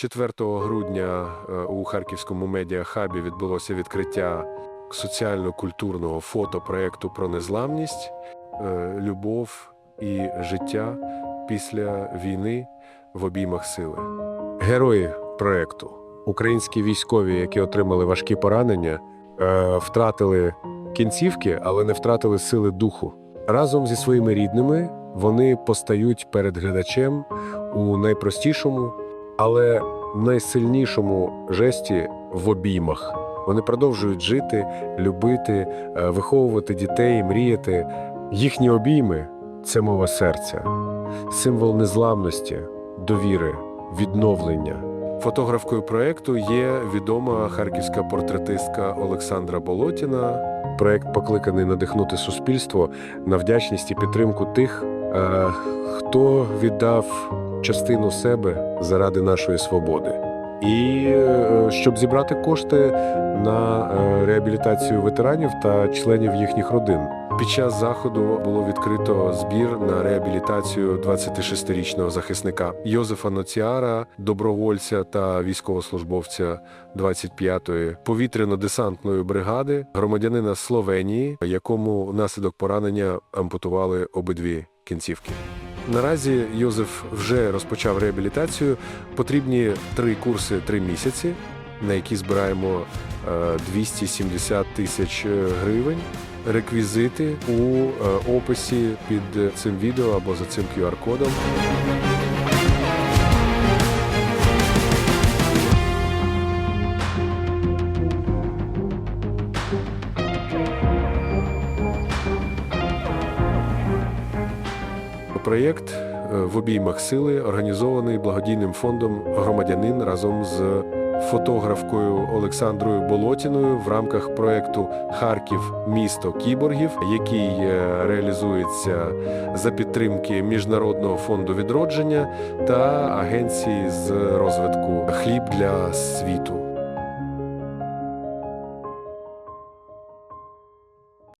4 грудня е, у Харківському медіахабі відбулося відкриття соціально-культурного фотопроекту про незламність, е, любов і життя після війни в обіймах сили. Герої проекту, українські військові, які отримали важкі поранення, е, втратили кінцівки, але не втратили сили духу. Разом зі своїми рідними вони постають перед глядачем у найпростішому, але найсильнішому жесті в обіймах. Вони продовжують жити, любити, е, виховувати дітей, мріяти. Їхні обійми це мова серця, символ незламності, довіри, відновлення. Фотографкою проекту є відома харківська портретистка Олександра Болотіна. Проект покликаний надихнути суспільство на вдячність і підтримку тих, е, хто віддав частину себе заради нашої свободи. І е, щоб зібрати кошти на е, реабілітацію ветеранів та членів їхніх родин. Під час заходу було відкрито збір на реабілітацію 26-річного захисника Йозефа Ноціара, добровольця та військовослужбовця 25-ї повітряно-десантної бригади, громадянина Словенії, якому внаслідок поранення ампутували обидві кінцівки. Наразі Йозеф вже розпочав реабілітацію. Потрібні три курси три місяці, на які збираємо е, 270 тисяч гривень. Реквізити у е, описі під цим відео або за цим QR-кодом. Проєкт е, в обіймах сили організований благодійним фондом Громадянин разом з фотографкою Олександрою Болотіною в рамках проєкту Харків місто кіборгів, який е, реалізується за підтримки Міжнародного фонду відродження та агенції з розвитку хліб для світу.